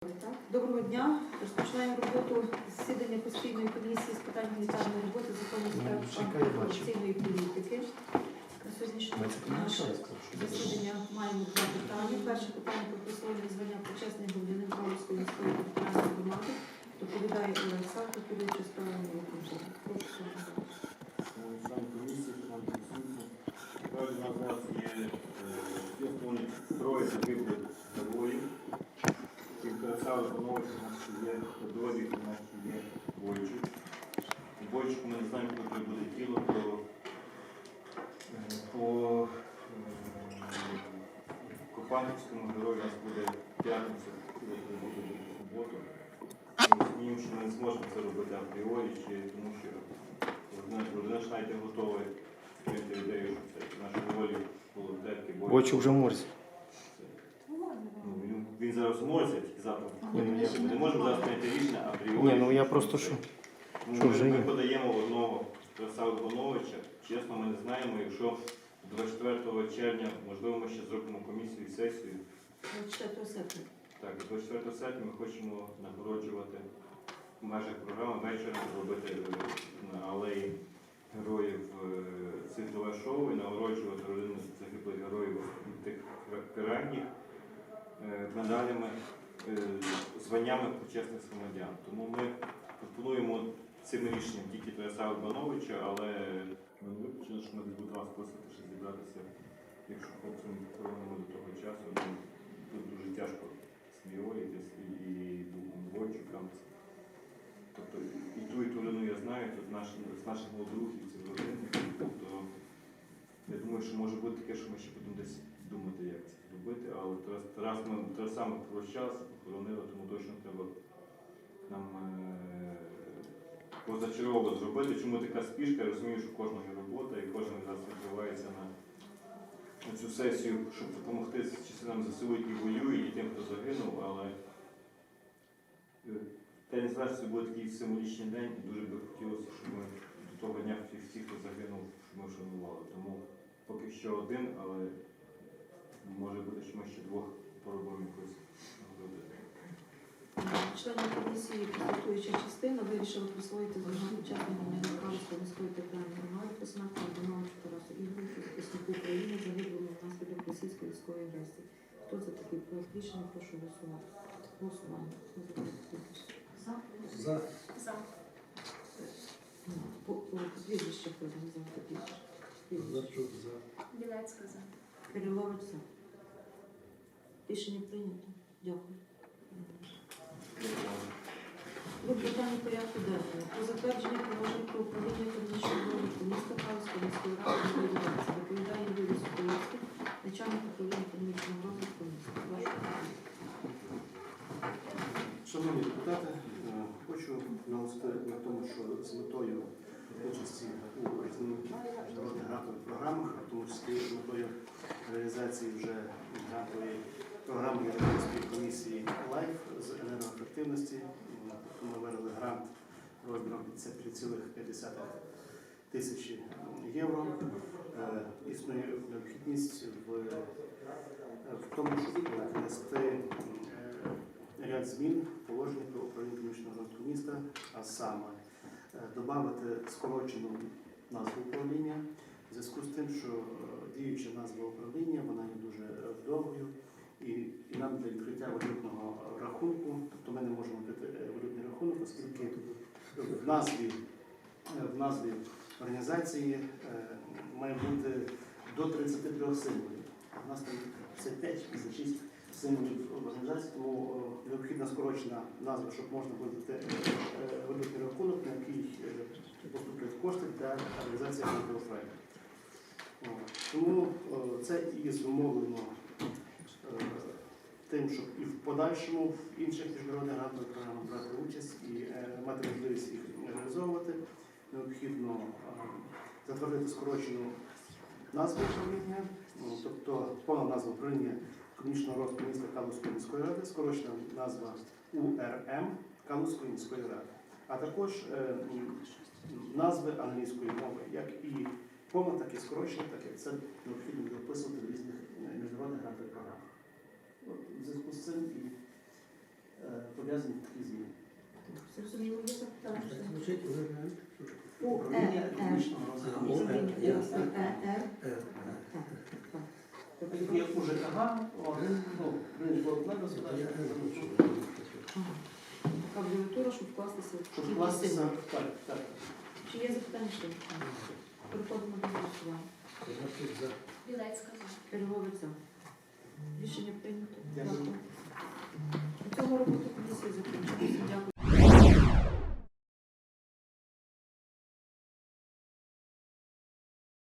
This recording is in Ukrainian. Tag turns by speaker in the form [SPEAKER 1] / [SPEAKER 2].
[SPEAKER 1] Так. Доброго дня. Розпочинаємо роботу засідання постійної комісії з питань гуманітарної роботи, законності
[SPEAKER 2] Ну, чекай,
[SPEAKER 1] корупційної політики. На сьогоднішнє наше засідання маємо два питання. Перше питання про присвоєння звання почесний громадянин Калузької міської територіальної громади. Доповідає Олег Савко, керуючий справами. Прошу
[SPEAKER 3] ще є, Довбік у нас ще є Бойчик. У Бойчику ми не знаємо, коли буде тіло, то е, по е, Копанківському герою у нас буде п'ятниця, коли буде в суботу. Ми розуміємо, що ми не зможемо це робити апріорі, чи тому що Родина Шнайдер готовий підтримати ідею, що це наші волі волонтерки бої.
[SPEAKER 2] Бочу вже в морзі.
[SPEAKER 3] Ну, він, він зараз в морзі, тільки завтра.
[SPEAKER 2] Ні, ну,
[SPEAKER 3] Ми не можемо зараз прийняти рішення апріорі.
[SPEAKER 2] Ні, ну я просто що. Що
[SPEAKER 3] ми,
[SPEAKER 2] вже
[SPEAKER 3] ми
[SPEAKER 2] є?
[SPEAKER 3] подаємо одного Тараса Івановича. Чесно, ми не знаємо, якщо 24 червня, можливо, ми ще зробимо комісію і сесію.
[SPEAKER 1] 24 серпня.
[SPEAKER 3] Так, 24 серпня ми хочемо нагороджувати в межах програми вечором зробити е, на алеї героїв е, світлове шоу і нагороджувати родину загиблих героїв тих піранніх е, медалями, званнями почесних громадян. Тому ми пропонуємо цим рішенням тільки Тараса Урбановича, але ми не виключили, що ми будемо вас просити ще зібратися, якщо хлопцям повернемо до того часу. ну, Тут дуже тяжко сміюватись і, духом двойчикам. Тобто і ту, і ту людину я знаю, тут наш, з наших молодрухівців родини. Тобто я думаю, що може бути таке, що ми ще будемо десь думати, як зробити, але Тарас ми Тараса ми прощалися, похоронили, тому точно треба нам е, позачергово зробити. Чому така спішка? Я розумію, що в кожного є робота і кожен зараз відкривається на на цю сесію, щоб допомогти частинам ЗСУ, які воюють, і тим, хто загинув, але День Незалежності буде такий символічний день, і дуже би хотілося, щоб ми до того дня всіх, хто загинув, щоб ми вшанували. Тому поки що один, але може бути, що ми ще двох поробимо якось нагородити.
[SPEAKER 1] Члени комісії підготуюча частина вирішили присвоїти звання учасника Калузької міської територіальної громади Письменка Антоновичу Тарасу Ігоровичу, захиснику України, загиблому внаслідок російської військової агресії. Хто за такий проект рішення? Прошу голосувати. Голосування. За? За?
[SPEAKER 2] За.
[SPEAKER 1] Прізвище хто там за.
[SPEAKER 4] Білецька за.
[SPEAKER 1] Кирилович за. Рішення прийнято. Дякую. Про питання порядку денного. Про затвердження положень про управління економічного розвитку міста Калуської міської ради редакції. Доповідає Юрій Соколовський, начальник управління економічного розвитку міста. Прошу.
[SPEAKER 5] Шановні депутати, е, хочу наголосити на тому, що з метою участі у різних міжнародних грантових програмах, а тому числі з метою реалізації вже грантової програми Європейської комісії LIFE з енергоефективності, ми вивели грант розміром 53,5 тисячі євро. Е, Існує необхідність в, в тому, щоб внести е, ряд змін в положення про управління економічного розвитку міста, а саме е, додати скорочену назву управління в зв'язку з тим, що е, діюча назва управління вона є дуже е, довгою, і, і нам для відкриття валютного рахунку, тобто ми не можемо відкрити е, валютний рахунок, оскільки в назві, е, в назві організації е, має бути до 33 символів. У нас там 55-56 символів в організації, тому необхідна скорочена назва, щоб можна було валютний рахунок, на який поступлять кошти для цього проєкту. Тому це і зумовлено тим, щоб і в подальшому в інших міжнародних грантових програмах брати участь і е, мати можливість їх реалізовувати. Необхідно е, затвердити скорочену назву управління, ну, тобто повна назва управління економічного розвитку міста Калузької міської ради, скорочена назва УРМ Калузької міської ради, а також е, назви англійської мови, як і повна, так і скорочена, так як це необхідно буде описувати в різних е, міжнародних грантових програмах. От, В зв'язку з цим і е, зобов'язані такі зміни.
[SPEAKER 1] Зрозуміло, є запитання?
[SPEAKER 5] Управління економічного розвитку.
[SPEAKER 2] Е. Е, Е.
[SPEAKER 5] Як у ЖКГ, ну,
[SPEAKER 1] Ага. Така абревіатура, щоб вкластися в
[SPEAKER 5] щоб вкластися, так, так.
[SPEAKER 1] Чи є запитання ще? Переходимо до голосування.
[SPEAKER 4] Білецька
[SPEAKER 1] за. Рішення прийнято.
[SPEAKER 5] Дякую.